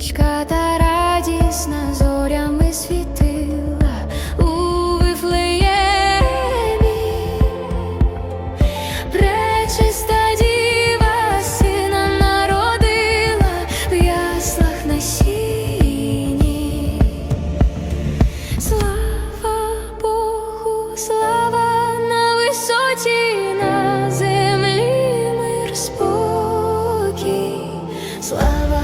Річка та радісна зорями світила у Вифлеємі. Пречиста діва сина народила в яслах на сіні. Слава Богу, слава на висоті, на землі мир спокій, слава